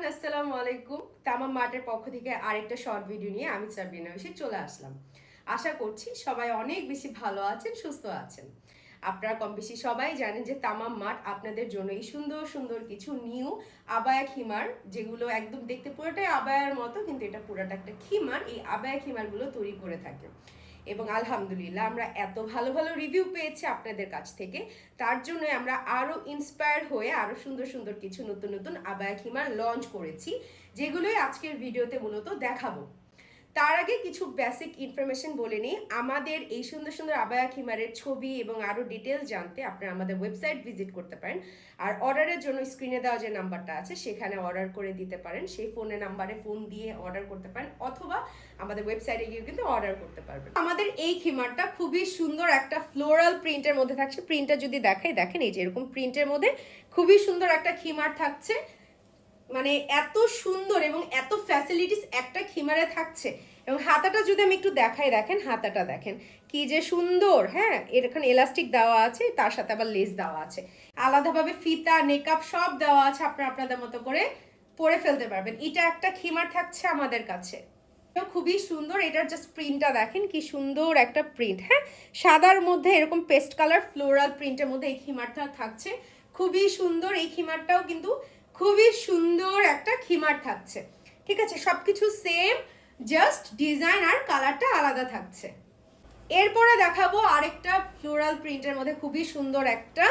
Everyone আসসালামু আলাইকুম। তামাম মার্টের পক্ষ থেকে আরেকটা শর্ট ভিডিও নিয়ে আমি সাবিনা এসে চলে আসলাম। আশা করছি সবাই অনেক বেশি ভালো আছেন, সুস্থ আছেন। আপনারা কম বেশি সবাই জানেন যে তামাম মাঠ আপনাদের জন্য এই সুন্দর সুন্দর কিছু নিউ আবায়া খিমার, যেগুলো একদম দেখতে পুরোটাই আবায়ার মতো, কিন্তু এটা পুরোটা একটা খিমার। এই আবায়া খিমারগুলো তৈরি করে থাকে। এবং আলহামদুলিল্লাহ আমরা এত ভালো ভালো রিভিউ পেয়েছি আপনাদের কাছ থেকে। তার জন্য আমরা আরও ইন্সপায়ার হয়ে আরও সুন্দর সুন্দর কিছু নতুন নতুন আবায়া খিমার লঞ্চ করেছি, যেগুলোই আজকের ভিডিওতে মূলত দেখাবো। তার আগে কিছু বেসিক ইনফরমেশন বলে নিই। আমাদের এই সুন্দর সুন্দর আবায়া খিমারের ছবি এবং আরও ডিটেলস জানতে আপনারা আমাদের ওয়েবসাইট ভিজিট করতে পারেন। আর অর্ডারের জন্য স্ক্রিনে দেওয়া যে নাম্বারটা আছে, সেখানে অর্ডার করে দিতে পারেন। সেই ফোনে নাম্বারে ফোন দিয়ে অর্ডার করতে পারেন। অথবা আমাদের ওয়েবসাইটে গিয়ে কিন্তু অর্ডার করতে পারবেন। আমাদের এই খিমারটা খুবই সুন্দর একটা ফ্লোরাল প্রিন্টের মধ্যে থাকছে। প্রিন্টটা যদি দেখাই, দেখেন এই যে এরকম প্রিন্টের মধ্যে খুবই সুন্দর একটা খিমার থাকছে। মানে এত সুন্দর এবং এত ফ্যাসিলিটিস একটা খিমারে থাকছে। এবং হাতাটা যদি আমি একটু দেখাই, দেখেন হাতাটা দেখেন। কি যে সুন্দর হ্যাঁ? এখানে এলাস্টিক দেওয়া আছে, তার সাথে আবার লেস দেওয়া আছে। আলাদাভাবে ফিতা নেকআপ সব দেওয়া আছে আপনারা আপনাদের মতো করে পরে ফেলতে পারবেন। এটা একটা খিমার থাকছে আমাদের কাছে। খুবই সুন্দর। এটার জাস্ট প্রিন্টটা দেখেন কি সুন্দর একটা প্রিন্ট হ্যাঁ? সাদার মধ্যে এরকম পেস্ট কালার ফ্লোরাল প্রিন্টের মধ্যে এই খিমারটা থাকছে। খুবই সুন্দর, এই খিমারটাও কিন্তু খুবই সুন্দর একটা খিমার থাকছে। ঠিক আছে? সবকিছু সেম জাস্ট ডিজাইন আর কালারটা আলাদা থাকছে। এরপরে দেখাবো আরেকটা ফ্লোরাল প্রিন্টের মধ্যে খুবই সুন্দর একটা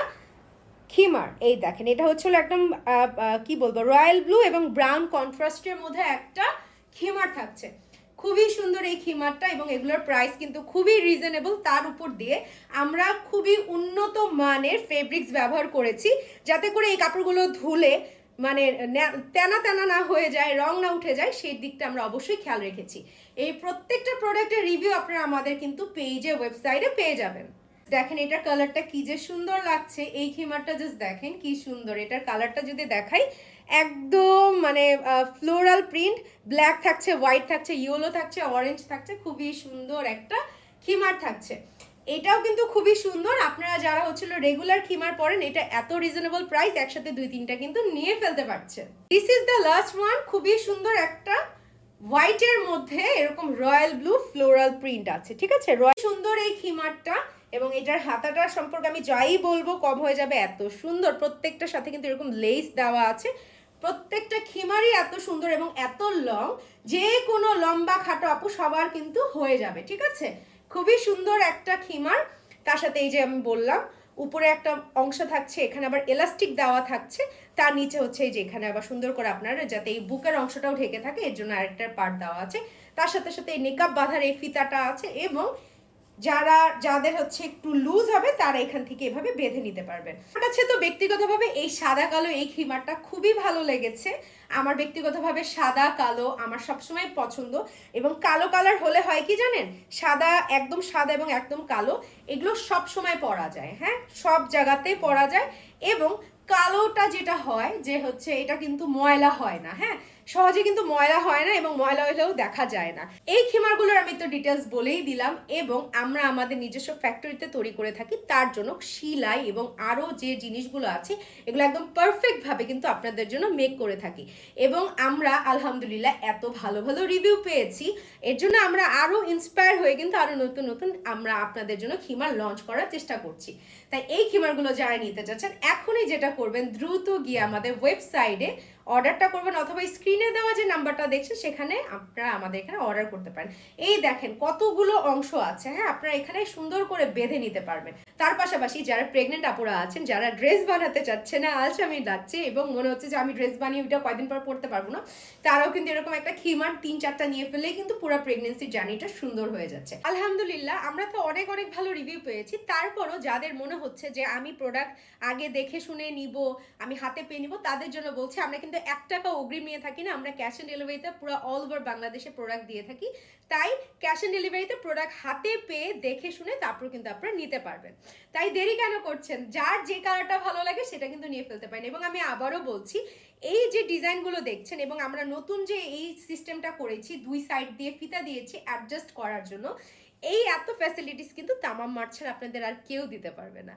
খিমার। এই দেখেন, এটা হচ্ছিল একদম কি বলব রয়্যাল ব্লু এবং ব্রাউন কন্ট্রাস্টের মধ্যে একটা খিমার থাকছে। খুবই সুন্দর এই খিমারটা এবং এগুলোর প্রাইস কিন্তু খুবই রিজনেবল তার উপর দিয়ে আমরা খুবই উন্নত মানের ফেব্রিক্স ব্যবহার করেছি, যাতে করে এই কাপড়গুলো ধুলে মানে তেনা তেনা না হয়ে যায়, রং না উঠে যায়, সেই দিকটা আমরা অবশ্যই খেয়াল রেখেছি। এই প্রত্যেকটা প্রোডাক্টের রিভিউ আপনারা আমাদের কিন্তু পেজে ওয়েবসাইটে পেয়ে যাবেন। দেখেন এটার কালারটা কি যে সুন্দর লাগছে। এই খিমারটা জাস্ট দেখেন কি সুন্দর। এটার কালারটা যদি দেখাই একদম মানে ফ্লোরাল প্রিন্ট ব্ল্যাক থাকছে হোয়াইট থাকছে ইয়েলো থাকছে অরেঞ্জ থাকছে, খুবই সুন্দর একটা খিমার থাকছে। এটাও কিন্তু খুবই সুন্দর। আপনারা যারা হচ্ছিল রেগুলার খিমার পরেন এটা এত রিজনেবল প্রাইস একসাথে দুই তিনটা কিন্তু নিয়ে ফেলতে পারছেন। This is the last one খুবই সুন্দর একটা হোয়াইটের মধ্যে এরকম রয়্যাল ব্লু ফ্লোরাল প্রিন্ট আছে, ঠিক আছে? সুন্দর এই খিমারটা, এবং এটার হাতাটা সম্পর্কে আমি যাই বলব, কম হয়ে যাবে এত সুন্দর। প্রত্যেকটার সাথে কিন্তু এরকম লেস দেওয়া আছে। প্রত্যেকটা খিমারই এত সুন্দর এবং এত লং যে কোনো লম্বা খাটো আপু সবার কিন্তু হয়ে যাবে, ঠিক আছে? খুবই সুন্দর একটা খিমার। তার সাথে এই যে আমি বললাম, উপরে একটা অংশ থাকছে, এখানে আবার এলাস্টিক দেওয়া থাকছে। তার নিচে হচ্ছে এই যে এখানে আবার সুন্দর করে আপনার যাতে এই বুকের অংশটাও ঢেকে থাকে, এর জন্য আরেকটা পার্ট দেওয়া আছে। তার সাথে সাথে এই নেকআপ বাঁধার এই ফিতাটা আছে এবং যারা, যাদের হচ্ছে একটু লুজ হবে, তারা এখান থেকে এভাবে বেঁধে নিতে পারবেন। আমার কাছে তো ব্যক্তিগতভাবে এই সাদা, কালো, এই খিমারটা খুবই ভালো লেগেছে। আমার ব্যক্তিগতভাবে সাদা, কালো আমার সবসময় পছন্দ। এবং কালো কালার হলে হয় কি জানেন? সাদা, একদম সাদা এবং একদম কালো, এগুলো সব সময় পরা যায় হ্যাঁ? সব জায়গাতে পরা যায়। এবং কালোটা যেটা হয়, যে হচ্ছে এটা কিন্তু ময়লা হয় না হ্যাঁ? সহজে কিন্তু ময়লা হয় না এবং ময়লা হলেও দেখা যায় না। এই খিমারগুলোর আমি তো ডিটেলস বলেই দিলাম এবং আমরা আমাদের নিজস্ব ফ্যাক্টরিতে তৈরি করে থাকি। তার জন্য সিলাই এবং আরও যে জিনিসগুলো আছে, এগুলো একদম পারফেক্টভাবে কিন্তু আপনাদের জন্য মেক করে থাকি। এবং আমরা আলহামদুলিল্লাহ এত ভালো ভালো রিভিউ পেয়েছি। এর জন্য আমরা আরও ইন্সপায়ার হয়ে কিন্তু আরও নতুন নতুন আমরা আপনাদের জন্য খিমার লঞ্চ করার চেষ্টা করছি। তাই এই খিমারগুলো যারা নিতে চাচ্ছেন এখনই যেটা করবেন, দ্রুত গিয়ে আমাদের ওয়েবসাইটে অর্ডারটা করবেন অথবা স্ক্রিনে দেওয়া যে নাম্বারটা দেখছেন, সেখানে আপনারা আমাদের এখানে অর্ডার করতে পারেন। এই দেখেন কতগুলো অংশ আছে হ্যাঁ? আপনারা এখানে সুন্দর করে বেঁধে নিতে পারবেন। তার পাশাপাশি যারা প্রেগনেন্ট আপুরা আছেন, যারা ড্রেস বানাতে চাচ্ছে না আজ আমি লাগছে এবং মনে হচ্ছে যে আমি ড্রেস বানিয়ে ওইটা কয়দিন পর পড়তে পারব না, তারাও কিন্তু এরকম একটা খিমার তিন চারটা নিয়ে ফেলেই কিন্তু পুরো প্রেগনেন্সি জার্নিটা সুন্দর হয়ে যাচ্ছে। আলহামদুলিল্লাহ, আমরা তো অনেক অনেক ভালো রিভিউ পেয়েছি। তারপরও যাদের মনে হচ্ছে যে আমি প্রোডাক্ট আগে দেখে শুনে নিব, আমি হাতে পেয়ে নিব, তাদের জন্য বলছি, আমরা কিন্তু এক টাকা অগ্রিম নিয়ে থাকি না, আমরা ক্যাশ অন ডেলিভারিতে পুরো অল ওভার বাংলাদেশে প্রোডাক্ট দিয়ে থাকি। তাই ক্যাশ অন ডেলিভারিতে প্রোডাক্ট হাতে পেয়ে দেখে শুনে তারপর কিন্তু আপনারা নিতে পারবেন। তাই দেরি কেন করছেন? যার যে কালারটা ভালো লাগে সেটা কিন্তু নিয়ে ফেলতে পারেন। এবং আমি আবারও বলছি, এই যে ডিজাইনগুলো দেখছেন এবং আমরা নতুন যে এই সিস্টেমটা করেছি, দুই সাইড দিয়ে ফিতা দিয়েছি অ্যাডজাস্ট করার জন্য এই এত ফ্যাসিলিটিস কিন্তু তামাম মার্ট ছাড়া আপনাদের আর কেউ দিতে পারবে না।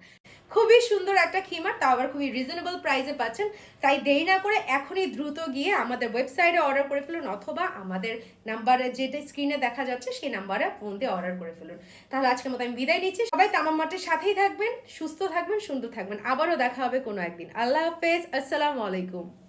খুবই সুন্দর একটা খিমার তাও আবার খুবই রিজনেবল প্রাইসে পাচ্ছেন। তাই দেরি না করে এখনই দ্রুত গিয়ে আমাদের ওয়েবসাইটে অর্ডার করে ফেলুন, অথবা আমাদের নাম্বারে যেটা স্ক্রিনে দেখা যাচ্ছে সেই নাম্বারে ফোন দিয়ে অর্ডার করে ফেলুন। তাহলে আজকের মতো আমি বিদায় নিচ্ছি। সবাই তামাম মার্টের সাথেই থাকবেন, সুস্থ থাকবেন, সুন্দর থাকবেন। আবারও দেখা হবে কোনো একদিন। আল্লাহ হাফেজ, আসসালামু আলাইকুম।